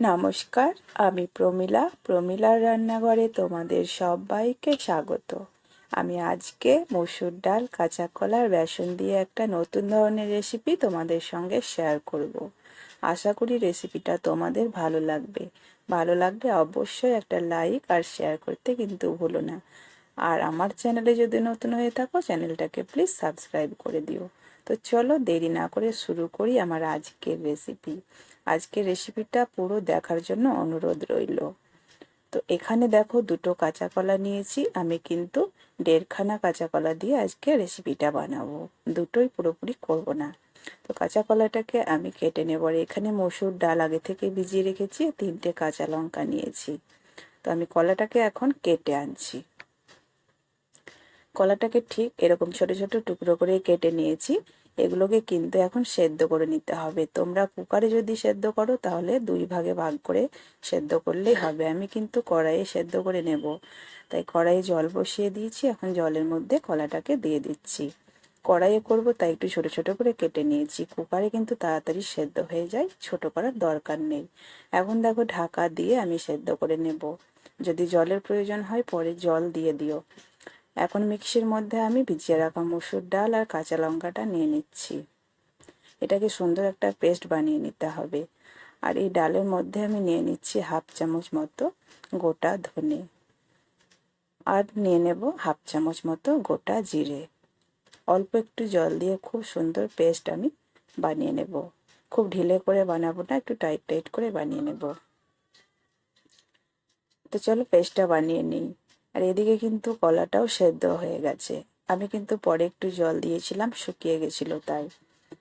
নমস্কার, আমি প্রমিলা, প্রমিলার রান্নাঘরে তোমাদের সবাইকে স্বাগত। আমি আজকে মসুর ডাল, কাঁচা কলার বেসন দিয়ে একটা নতুন ধরনের রেসিপি তোমাদের সঙ্গে শেয়ার করব। আশা করি রেসিপিটা তোমাদের ভালো লাগবে। ভালো লাগলে অবশ্যই একটা লাইক আর শেয়ার করতে কিন্তু ভুলো না। আর আমার চ্যানেলে যদি নতুন হয়ে থাকো চ্যানেলটাকে প্লিজ সাবস্ক্রাইব করে দিও। তো চলো দেরি না করে শুরু করি আমার আজকের রেসিপি আজকের রেসিপিটা পুরো দেখার জন্য অনুরোধ রইল। তো এখানে দেখো দুটো কাঁচা কলা নিয়েছি, আমি কিন্তু দেড়খানা কাঁচা কলা দিয়ে আজকে রেসিপিটা বানাবো। দুটোই পুরোপুরি করব না। তো কাঁচা কলাটাকে আমি কেটে নেব আর এখানে মসুর ডাল আগে থেকে ভিজিয়ে রেখেছি তিনটে কাঁচা লঙ্কা নিয়েছি। তো আমি কলাটাকে এখন কেটে আনছি। কলাটাকে ঠিক এরকম ছোট ছোট টুকরো করে কেটে নিয়েছি। এগুলোকে কিন্তু এখন সেদ্ধ করে নিতে হবে। তোমরা কুকারে যদি সেদ্ধ করো, তাহলে দুই ভাগে ভাগ করে সেদ্ধ করলেই হবে। আমি কিন্তু কড়াইয়ে সেদ্ধ করে নেব। তাই কড়াইয়ে জল বসিয়ে দিয়েছি। এখন জলের মধ্যে কলাটাকে দিয়ে দিচ্ছি। কড়াইয়ে করব, তাই একটু ছোট ছোট করে কেটে নিয়েছি। কুকারে কিন্তু তাড়াতাড়ি সেদ্ধ হয়ে যায়, ছোট করার দরকার নেই। এখন দেখো ঢাকা দিয়ে আমি সেদ্ধ করে নেব। যদি জলের প্রয়োজন হয়, পরে জল দিয়ে দিও। এখন মিক্সির মধ্যে আমি ভিজিয়ে রাখা মুসুর ডাল আর কাঁচা লঙ্কাটা নিয়ে নিচ্ছি। এটাকে সুন্দর একটা পেস্ট বানিয়ে নিতে হবে। আর এই ডালের মধ্যে আমি নিয়ে নিচ্ছি হাফ চামচ মতো গোটা ধনে। আর নিয়ে নেব হাফ চামচ মতো গোটা জিরে। অল্প একটু জল দিয়ে খুব সুন্দর পেস্ট আমি বানিয়ে নেব। খুব ঢিলে করে বানাবো না, একটু টাইট টাইট করে বানিয়ে নেব। তো চলো পেস্টটা বানিয়ে নিই। আর এদিকে কিন্তু কলাটাও সেদ্ধ হয়ে গেছে। আমি কিন্তু পরে একটু জল দিয়েছিলাম, শুকিয়ে গেছিল তাই।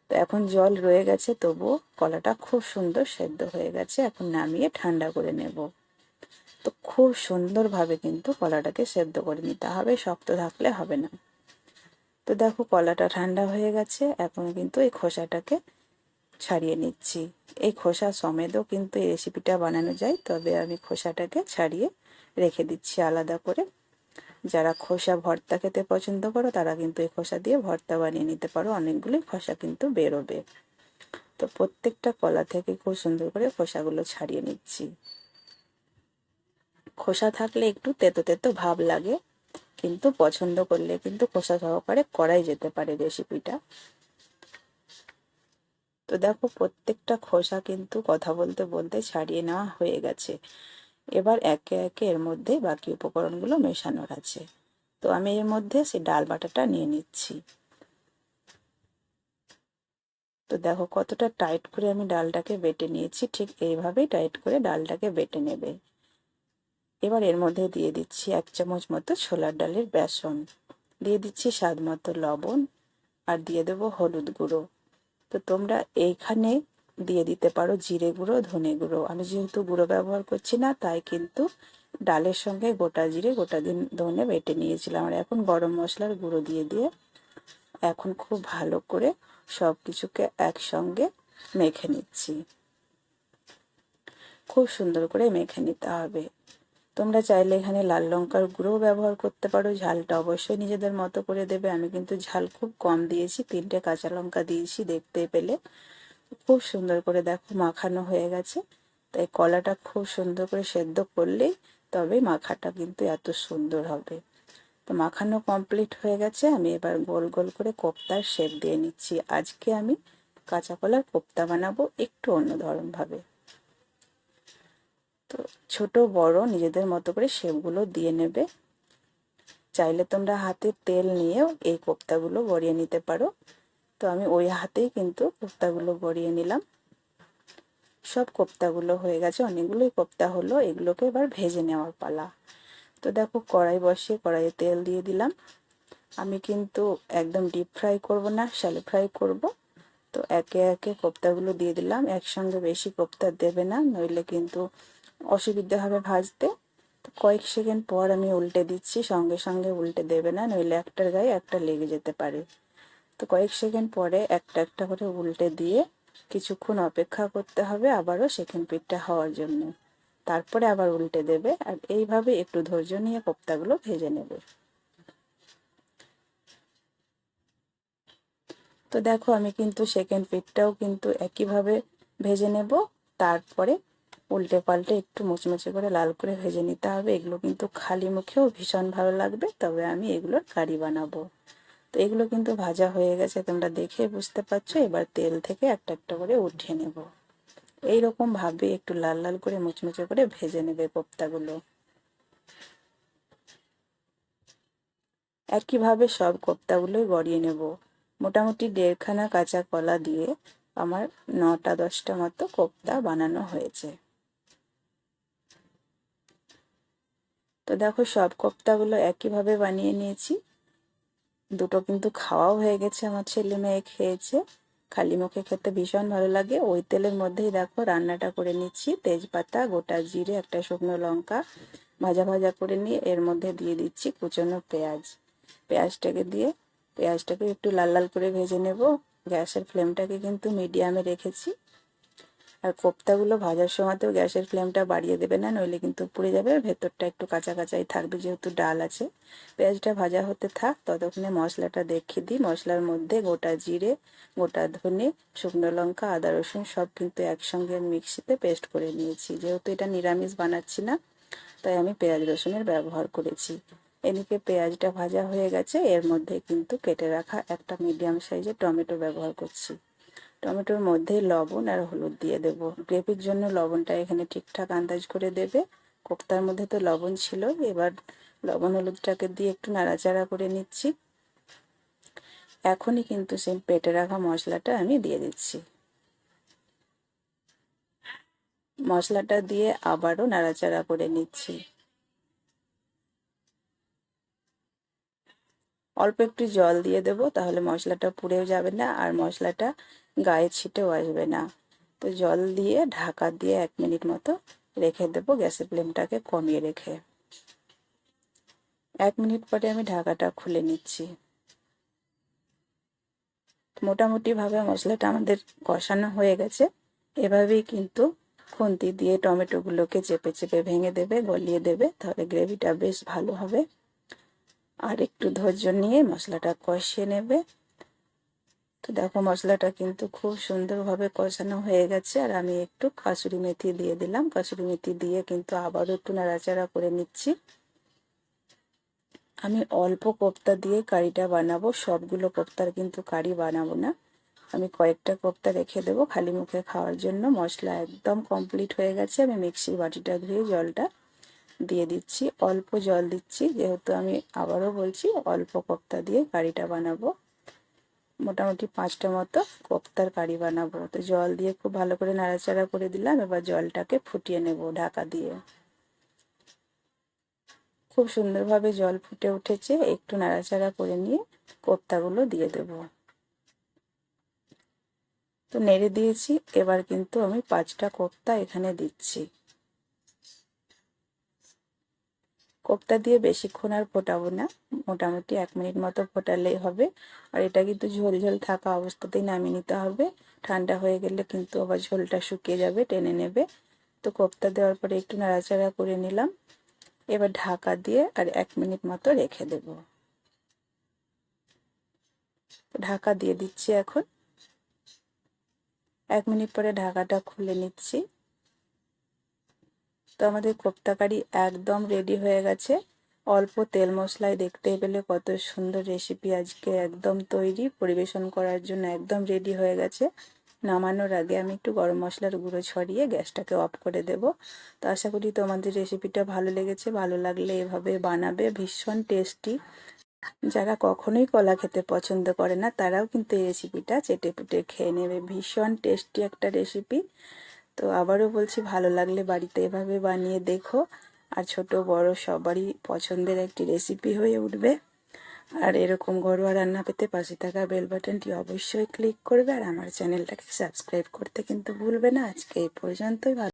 তো এখন জল রয়ে গেছে, তবুও কলাটা খুব সুন্দর সেদ্ধ হয়ে গেছে, এখন নামিয়ে ঠান্ডা করে নেব। তো খুব সুন্দরভাবে কিন্তু কলাটাকে সেদ্ধ করে নিতে হবে, শক্ত থাকলে হবে না। তো দেখো কলাটা ঠান্ডা হয়ে গেছে, এখন কিন্তু এই খোসাটাকে ছাড়িয়ে নিচ্ছি। এই খোসা সমেতও কিন্তু এই রেসিপিটা বানানো যায়, তবে আমি খোসাটাকে ছাড়িয়ে রেখে দিচ্ছি আলাদা করে। যারা খোসা ভর্তা খেতে পছন্দ করো, তারা কিন্তু এই খোসা দিয়ে ভর্তা বানিয়ে নিতে পারো। অনেকগুলোই খোসা কিন্তু বেরোবে। তো প্রত্যেকটা কলা থেকে খুব সুন্দর করে খোসাগুলো ছাড়িয়ে নিচ্ছি। খোসা থাকলে একটু তেতো তেতো ভাব লাগে, কিন্তু পছন্দ করলে কিন্তু খোসা সহকারে করাই যেতে পারে রেসিপিটা। তো দেখো, প্রত্যেকটা খোসা কিন্তু কথা বলতে বলতে ছাড়িয়ে নেওয়া হয়ে গেছে। এবার একে একে এর মধ্যে বাকি উপকরণগুলো মেশানোর আছে। তো আমি এর মধ্যে সেই ডাল বাটাটা নিয়ে নিচ্ছি। তো দেখো কতটা টাইট করে আমি ডালটাকে বেটে নিয়েছি, ঠিক এইভাবেই টাইট করে ডালটাকে বেটে নেবে। এবার এর মধ্যে দিয়ে দিচ্ছি এক চামচ মতো ছোলার ডালের বেসন। দিয়ে দিচ্ছি স্বাদ মতো লবণ আর দিয়ে দেবো হলুদ গুঁড়ো। তো তোমরা এইখানে দিয়ে দিতে পারো জিরে গুঁড়ো, ধনে গুঁড়ো। আমি যেহেতু গুঁড়ো ব্যবহার করছি না, তাই কিন্তু ডালের সঙ্গে গোটা জিরে, গোটা দিন ধনে বেটে নিয়েছিলাম। আর এখন গরম মশলার গুঁড়ো দিয়ে দিয়ে এখন খুব ভালো করে সব কিছুকে একসঙ্গে মেখে নিচ্ছি। খুব সুন্দর করে মেখে নিতে হবে। তোমরা চাইলে এখানে লাল লঙ্কার গুঁড়ো ব্যবহার করতে পারো। ঝালটা অবশ্যই নিজেদের মতো করে দেবে। আমি কিন্তু ঝাল খুব কম দিয়েছি, তিনটে কাঁচা লঙ্কা দিয়েছি দেখতে পেলে। খুব সুন্দর করে দেখো মাখানো হয়ে গেছে। তাই কলাটা খুব সুন্দর করে সেদ্ধ করলেই তবে মাখাটা কিন্তু এত সুন্দর হবে। তো মাখানো কমপ্লিট হয়ে গেছে। আমি এবার গোল গোল করে কোপ্তার শেপ দিয়ে নিচ্ছি। আজকে আমি কাঁচা কলার কোপ্তা বানাবো একটু অন্য ধরনভাবে তো ছোট, বড় নিজেদের মতো করে শেপগুলো দিয়ে নেবে। চাইলে তোমরা হাতে তেল নিয়েও এই কোপ্তাগুলো গড়িয়ে নিতে পারো। তো আমি ওই হাতেই কিন্তু কোপ্তাগুলো গড়িয়ে নিলাম। সব কোপ্তাগুলো হয়ে গেছে, অনেকগুলোই কোপ্তা হলো, এগুলোকে এবার ভেজে নেওয়ার পালা। তো দেখো কড়াই বসিয়ে কড়াইয়ে তেল দিয়ে দিলাম। আমি কিন্তু একদম ডিপ ফ্রাই করব না শ্যালো ফ্রাই করব। তো একে একে কোপ্তাগুলো দিয়ে দিলাম। একসঙ্গে বেশি কোপ্তা দেবে না, নইলে কিন্তু অসুবিধা হবে ভাজতে। তো কয়েক সেকেন্ড পর আমি উল্টে দিচ্ছি, সঙ্গে সঙ্গে উল্টে দেবে না, নইলে একটার গায়ে একটা লেগে যেতে পারে। তো কয়েক সেকেন্ড পরে একটা একটা করে উল্টে দিয়ে কিছুক্ষণ অপেক্ষা করতে হবে আবারও সেকেন্ড পিঠটা হওয়ার জন্য। তারপরে আবার উল্টে দেবে আর এইভাবে একটু ধৈর্য নিয়ে কোপ্তাগুলো ভেজে নেবে। তো দেখো আমি কিন্তু সেকেন্ড পিঠটাও কিন্তু একইভাবে ভেজে নেব। তারপরে উল্টে পাল্টে একটু মুচমুচে করে লাল করে ভেজে নিতে হবে। এগুলো কিন্তু খালি মুখেও ভীষণ ভালো লাগবে, তবে আমি এগুলোর কারি বানাবো। তো এগুলো কিন্তু ভাজা হয়ে গেছে, তোমরা দেখে বুঝতে পারছ। এবার তেল থেকে একটা একটা করে উঠিয়ে নেব। ভাবে একটু লাল লাল করে মুচমুচে করে ভেজে নেবে কোপ্তাগুলো। একইভাবে সব কোপ্তাগুলোই গড়িয়ে নেব। মোটামুটি দেড়খানা কাঁচা কলা দিয়ে আমার নটা দশটা মতো কোপ্তা বানানো হয়েছে। তো দেখো সব কোপ্তাগুলো একইভাবে বানিয়ে নিয়েছি। দুটো কিন্তু খাওয়াও হয়ে গেছে, আমার ছেলে মেয়ে খেয়েছে। খালি মুখে খেতে ভীষণ ভালো লাগে। ওই তেলের মধ্যেই দেখো রান্নাটা করে নিচ্ছি। তেজপাতা, গোটা জিরে, একটা শুকনো লঙ্কা ভাজা ভাজা করে নিয়ে এর মধ্যে দিয়ে দিচ্ছি কুচনো পেঁয়াজ। পেঁয়াজটাকে দিয়ে, পেঁয়াজটাকে একটু লাল লাল করে ভেজে নেব। গ্যাসের ফ্লেমটাকে কিন্তু মিডিয়ামে রেখেছি। আর কোপ্তাগুলো ভাজার সময়তেও গ্যাসের ফ্লেমটা বাড়িয়ে দেবে না, নইলে কিন্তু পুড়ে যাবে। ভেতরটা একটু কাঁচা কাঁচাই থাকবে যেহেতু ডাল আছে। পেঁয়াজটা ভাজা হতে থাক, ততক্ষণে মশলাটা দেখিয়ে দিই। মশলার মধ্যে গোটা জিরে, গোটা ধনে, শুকনো লঙ্কা, আদা, রসুন সব কিন্তু একসঙ্গে মিক্সিতে পেস্ট করে নিয়েছি। যেহেতু এটা নিরামিষ বানাচ্ছি না, তাই আমি পেঁয়াজ রসুনের ব্যবহার করেছি। এদিকে পেঁয়াজটা ভাজা হয়ে গেছে, এর মধ্যে কিন্তু কেটে রাখা একটা মিডিয়াম সাইজের টমেটো ব্যবহার করছি। টমেটোর মধ্যে লবণ আর হলুদ দিয়ে দেব। গ্রেভির জন্য লবণটা এখানে ঠিকঠাক আন্দাজ করে দেবে। কোপ্তার মধ্যে তো লবণ ছিল, এবার লবণ হলুদটাকে দিয়ে একটু নাড়াচাড়া করে নিচ্ছি। এখনই কিন্তু সেই পেটে রাখা মশলাটা আমি দিয়ে দিচ্ছি। মশলাটা দিয়ে আবারও নাড়াচাড়া করে নিচ্ছি। অল্প একটু জল দিয়ে দেবো, তাহলে মশলাটা পুড়েও যাবে না, আর মশলাটা গায়ে ছিটেও আসবে না। তো জল দিয়ে ঢাকা দিয়ে এক মিনিট মতো রেখে দেবো গ্যাসের ফ্লেমটাকে কমিয়ে রেখে। এক মিনিট পরে আমি ঢাকাটা খুলে নিচ্ছি। মোটামুটিভাবে মশলাটা আমাদের কষানো হয়ে গেছে। এভাবেই কিন্তু খুন্তি দিয়ে টমেটোগুলোকে চেপে চেপে ভেঙে দেবে, গলিয়ে দেবে, তাহলে গ্রেভিটা বেশ ভালো হবে। আর একটু ধৈর্য নিয়ে মশলাটা কষিয়ে নেবে। তো দেখো মশলাটা কিন্তু খুব সুন্দরভাবে কষানো হয়ে গেছে, আর আমি একটু কাসুরি মেথি দিয়ে দিলাম। কাসুরি মেথি দিয়ে কিন্তু আবারও একটু নাড়াচাড়া করে নিচ্ছি। আমি অল্প কোপ্তা দিয়ে কারিটা বানাবো, সবগুলো কোপ্তার কিন্তু কারি বানাবো না। আমি কয়েকটা কোপ্তা রেখে দেবো খালি মুখে খাওয়ার জন্য। মশলা একদম কমপ্লিট হয়ে গেছে, আমি মিক্সির বাটিটা ধুয়ে জলটা দিয়ে দিচ্ছি। অল্প জল দিচ্ছি, যেহেতু আমি আবারও বলছি অল্প কোপ্তা দিয়ে কারিটা বানাবো। মোটামুটি পাঁচটা মতো কোপ্তার কারি বানাবো। তো জল দিয়ে খুব ভালো করে নাড়াচাড়া করে দিলাম, এবার জলটাকে ফুটিয়ে নেব ঢাকা দিয়ে। খুব সুন্দরভাবে জল ফুটে উঠেছে, একটু নাড়াচাড়া করে নিয়ে কোপ্তাগুলো দিয়ে দেব। তো নেড়ে দিয়েছি, এবার কিন্তু আমি পাঁচটা কোপ্তা এখানে দিচ্ছি। কোপ্তা দিয়ে বেশিক্ষণ আর ফোটাবো না। মোটামুটি এক মিনিট মতো ফোটালেই হবে। আর এটা কিন্তু ঝোল ঝোল থাকা অবস্থাতেই নামিয়ে নিতে হবে। ঠান্ডা হয়ে গেলে কিন্তু আবার ঝোলটা শুকিয়ে যাবে, টেনে নেবে। তো কোপ্তা দেওয়ার পরে একটু নাড়াচাড়া করে নিলাম। এবার ঢাকা দিয়ে আর এক মিনিট মতো রেখে দেব। ঢাকা দিয়ে দিচ্ছি এখন। এক মিনিট পরে ঢাকাটা খুলে নিচ্ছি। তো আমাদের কোপ্তা কারি একদম রেডি হয়ে গেছে। অল্প তেল মশলায় দেখতে পেলে কত সুন্দর রেসিপি আজকে একদম তৈরি। পরিবেশন করার জন্য একদম রেডি হয়ে গেছে। নামানোর আগে আমি একটু গরম মশলার গুঁড়ো ছড়িয়ে গ্যাসটাকে অফ করে দেব। তো আশা করি তোমাদের রেসিপিটা ভালো লেগেছে। ভালো লাগলে এভাবে বানাবে। ভীষণ টেস্টি যারা কখনোই কলা খেতে পছন্দ করে না, তারাও কিন্তু এই রেসিপিটা চেটে পুটে খেয়ে নেবে। ভীষণ টেস্টি একটা রেসিপি তো আবারও বলছি, ভালো লাগলে বাড়িতে এভাবে বানিয়ে দেখো। আর ছোট বড় সবারই পছন্দের একটি রেসিপি হয়ে উঠবে। আর এরকম ঘরোয়া রান্না পেতে পাশে থাকা বেল বাটনটি অবশ্যই ক্লিক করবে। আর আমার চ্যানেলটাকে সাবস্ক্রাইব করতে কিন্তু ভুলবে না। আজকে এই পর্যন্তই, ভালো